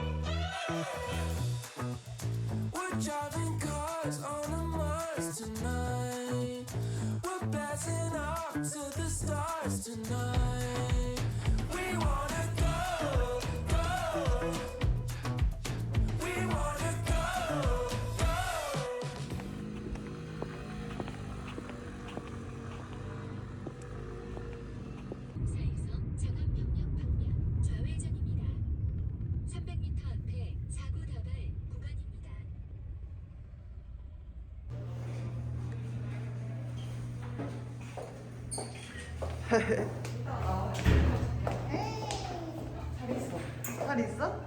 We're driving cars on a Mars tonight. We're blasting up to the stars tonight. We wanna 잘 있어? 헉,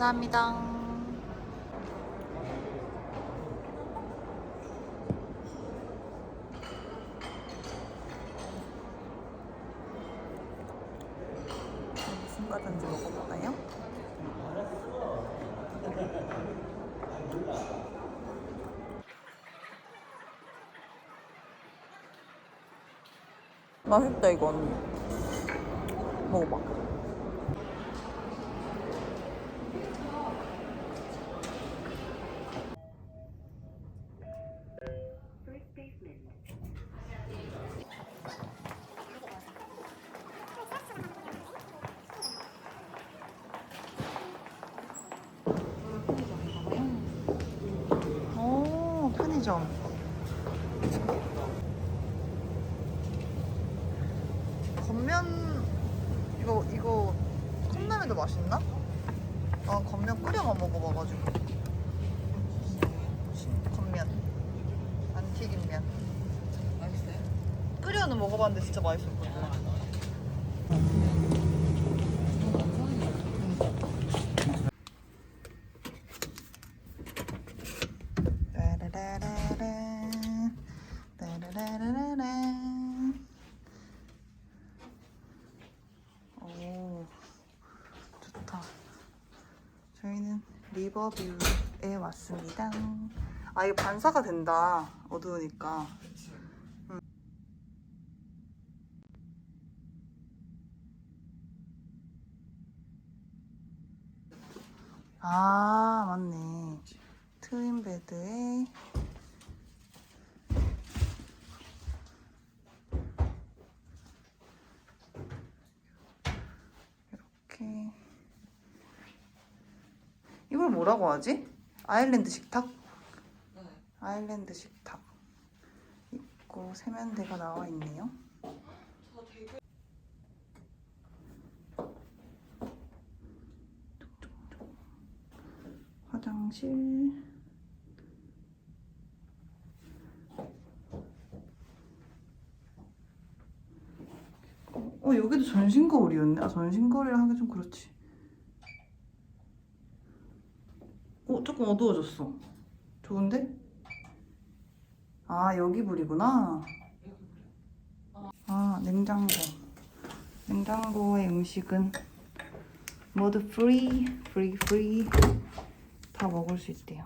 감사합니다. 무슨 과자인지 먹어볼까요? 맛있다 이건 먹어봐 오 편의점 겉면 이거 이거 컵라면도 맛있나? 아 겉면 끓여만 먹어봐가지고 겉면 안 튀긴 면 맛있어요? 끓여는 먹어봤는데 진짜 맛있었거든 리버뷰에 왔습니다. 아, 이게 반사가 된다. 어두우니까. 음. 아, 맞네. 트윈 베드에 이렇게 이걸 뭐라고 하지? 아일랜드 식탁? 아일랜드 식탁 있고 세면대가 나와 있네요. 화장실 어 여기도 전신 거울이었네. 아 전신 거울이라 하기 좀 그렇지. 어 조금 어두워졌어. 좋은데? 아 여기 불이구나. 아 냉장고. 냉장고의 음식은 모두 프리, 프리, 프리 다 먹을 수 있대요.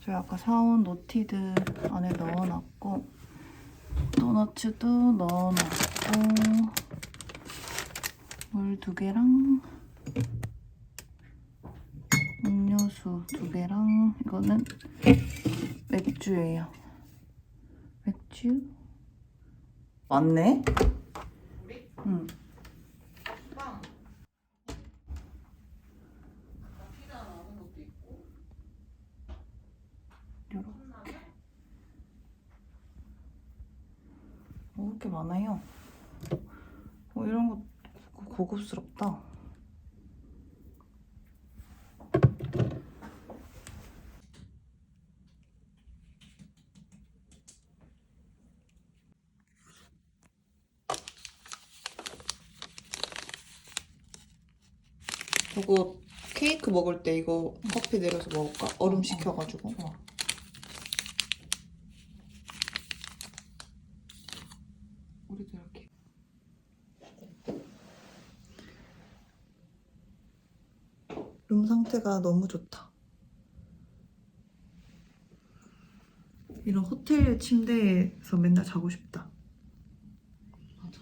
저희 아까 사온 노티드 안에 넣어놨고 도너츠도 넣어놨고 물 두 개랑 음료수 두 개랑 이거는 맥주예요. 맥주? 맞네? 응. 이렇게 많아요? 어, 이런 거 고- 고급스럽다. 저거 케이크 먹을 때 이거 커피 내려서 먹을까? 얼음 식혀가지고. 좋아. 우리도 이렇게. 룸 상태가 너무 좋다. 이런 호텔 침대에서 맨날 자고 싶다. 맞아.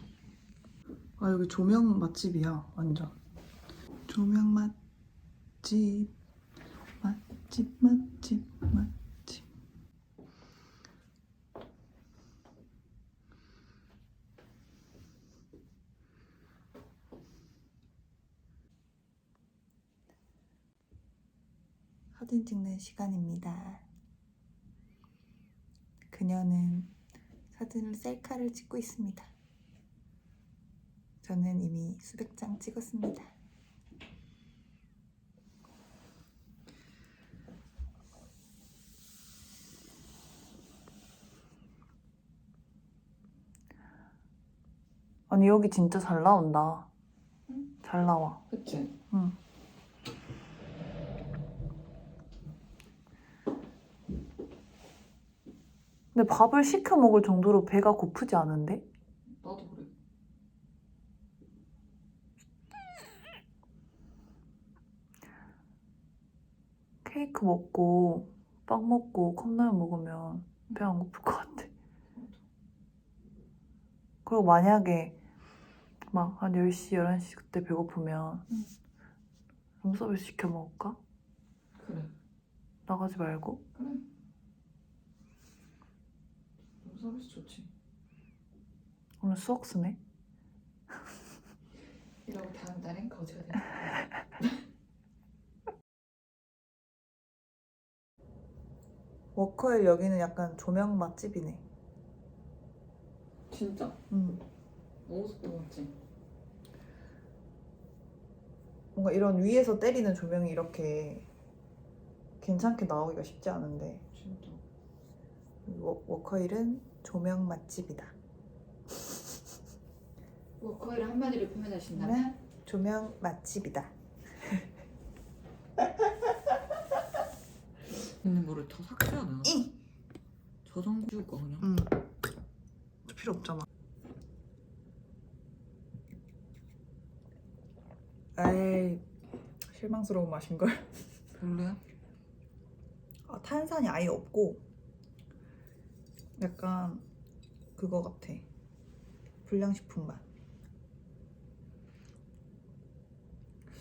아 여기 조명 맛집이야 완전. 조명 맛집 맛집 맛집 맛집. 사진 찍는 시간입니다. 그녀는 사진을 셀카를 찍고 있습니다. 저는 이미 수백 장 찍었습니다. 아니 여기 진짜 잘 나온다. 잘 나와. 그치? 응. 근데 밥을 시켜 먹을 정도로 배가 고프지 않은데? 나도 그래. 케이크 먹고 빵 먹고 컵라면 먹으면 배 안 고플 것 같아. 그리고 만약에 막 한 10시, 11시 그때 배고프면 응. 룸서비스 시켜 먹을까? 그래. 나가지 말고? 그래. 너무 서비스 좋지. 오늘 수학 쓰네? 이러고 다음 달엔 거지가 돼. 워커힐 여기는 약간 조명 맛집이네. 진짜? 음. 너무 스포같지? 뭔가 이런 위에서 때리는 조명이 이렇게 괜찮게 나오기가 쉽지 않은데 진짜. 워, 워커힐은 조명 맛집이다. 워커힐을 한마디로 표현하신다면? 조명 맛집이다. 근데 뭐를 더 삭제하나? 이. 저장 줄까 그냥? 응. 필요 없잖아. 에이 실망스러운 맛인 걸. 별로야? 아, 탄산이 아예 없고 약간 그거 같아. 불량식품 맛.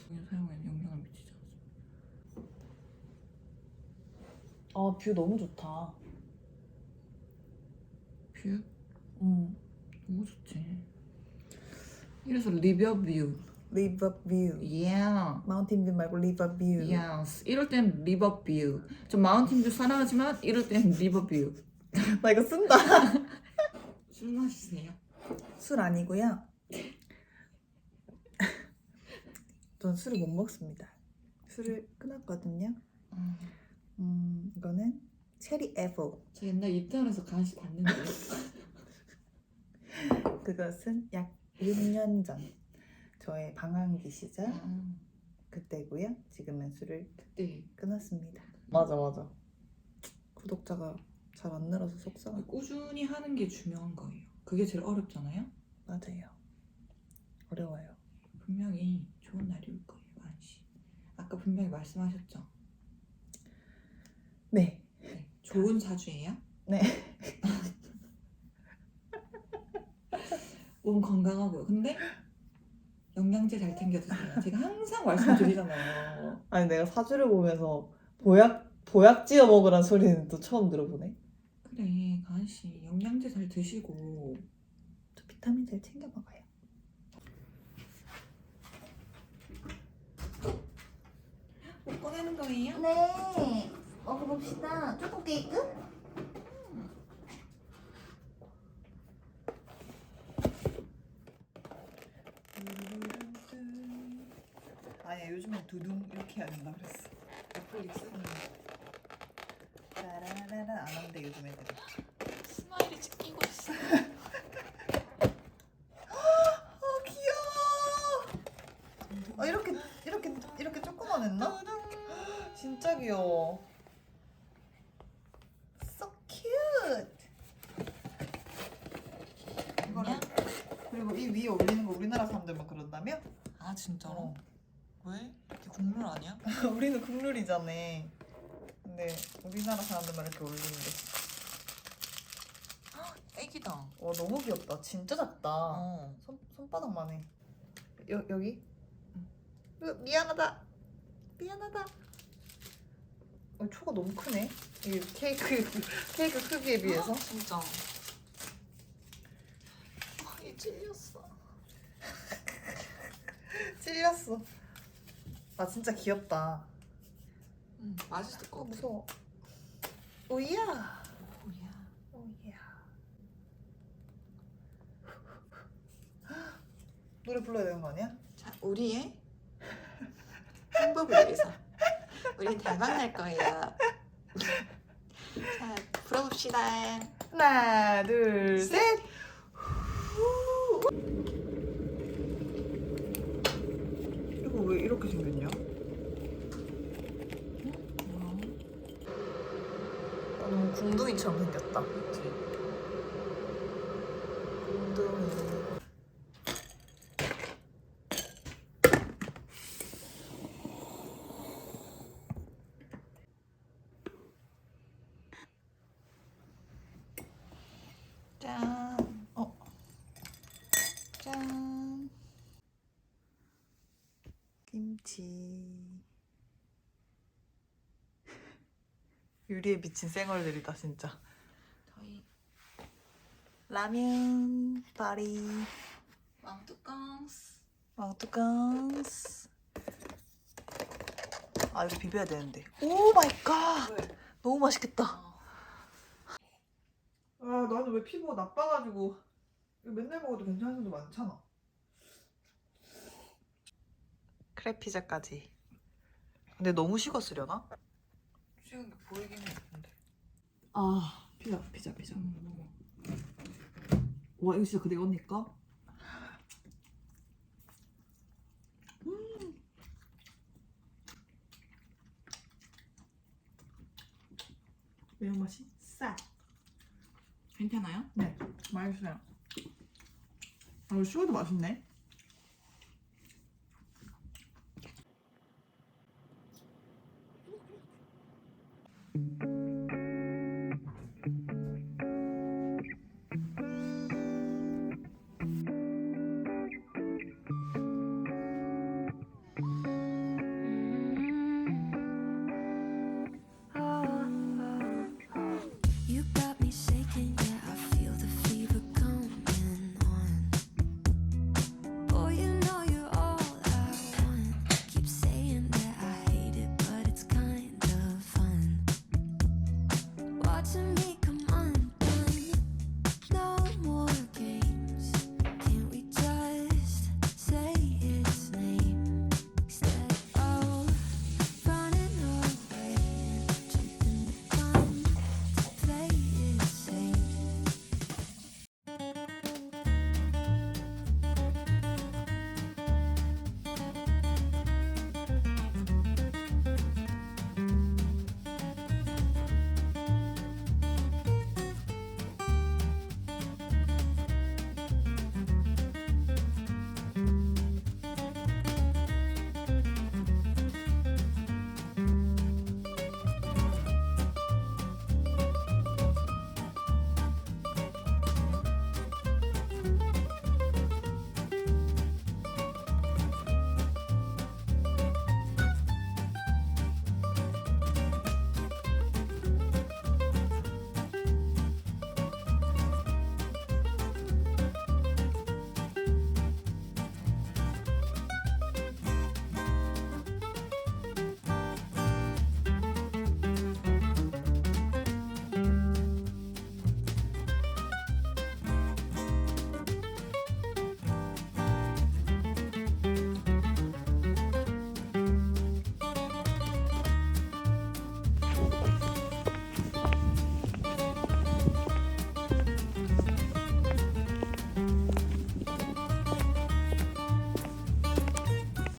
그냥 사용에는 영향을 미치지 않습니다. 아, 뷰 너무 좋다. 뷰 음. 너무 좋지. 이래서 리버 뷰. 리버 뷰. Yeah. 마운틴 뷰 말고 리버 뷰. Yes. 이럴 땐 리버 뷰. 좀 마운틴 뷰 사랑하지만 이럴 땐 리버 뷰. 나 이거 쓴다. 술 마시세요. 술 아니고요. 전 술을 못 먹습니다. 술을 끊었거든요. 음, 음, 이거는 체리 애플. 저 옛날 입대원에서 간식 봤는데. 그것은 약 6년 전 저의 방황기 시절 아, 그때고요. 지금은 술을 그때 끊었습니다. 맞아 맞아. 구독자가 잘 안 늘어서 속상해. 꾸준히 하는 게 중요한 거예요. 그게 제일 어렵잖아요. 맞아요. 어려워요. 분명히 좋은 날이 올 거예요, 만 씨. 아까 분명히 말씀하셨죠. 네. 네. 좋은 사주예요? 네. 몸 건강하고요. 근데 영양제 잘 챙겨 드세요. 제가 항상 말씀드리잖아요. 아니 내가 사주를 보면서 보약 보약 지어 먹으란 소리는 또 처음 들어보네. 그래, 가은 씨 영양제 잘 드시고 저 비타민 잘 챙겨 먹어요. 못 꺼내는 거예요? 네, 먹어봅시다. 초코 케이크? 아니 요즘엔 두둥 이렇게 해야 된다 그랬어. 넷플릭스? 따라라라 안 한대 요즘 애들이. 스마일이 찍히고 있어. 어 귀여워. 아 이렇게 이렇게 이렇게 조그만 했나? 진짜 귀여워. So cute. 이거를 그리고 이 위에 올리는 거 우리나라 사람들만 그런다며? 아 진짜로? 어. 왜? 이게 국물 아니야? 우리는 국룰이잖아. 근데 우리나라 사람들만 이렇게 올리는데. 애기다. 와 너무 귀엽다. 진짜 작다. 어. 손 손바닥만 해. 여 여기. 으, 미안하다. 미안하다. 어, 초가 너무 크네. 이 케이크 케이크 크기에 비해서. 진짜. 아, 얘 찔렸어. 찔렸어. 아 진짜 귀엽다. 응, 맛있을 것어 같아. 무서워. 오이야. 뭐야? 오이야. 노래 불러야 되는 거 아니야? 자, 우리의 행복을 위해서 우린 대박 날 거예요. 자, 불어봅시다. 하나, 둘, 셋. 이렇게 생겼냐? 아, 너무 궁둥이처럼 생겼다. 궁둥이. 유리에 비친 쌩얼들이다 진짜. 저희 라면 파리 왕뚜껑. 왕뚜껑스. 아 이거 비벼야 되는데. 오 마이 갓. 왜? 너무 맛있겠다. 어. 아 나는 왜 피부가 나빠가지고 이거 맨날 먹어도 괜찮은 사람도 많잖아. 크랩 피자까지. 근데 너무 식었으려나? 식은 게 보이긴 했는데. 아 피자 피자 피자. 음. 와 이거 진짜 그대 언니까? 매운맛이 싹. 괜찮아요? 네, 맛있어요. 아, 이거 슈가도 맛있네.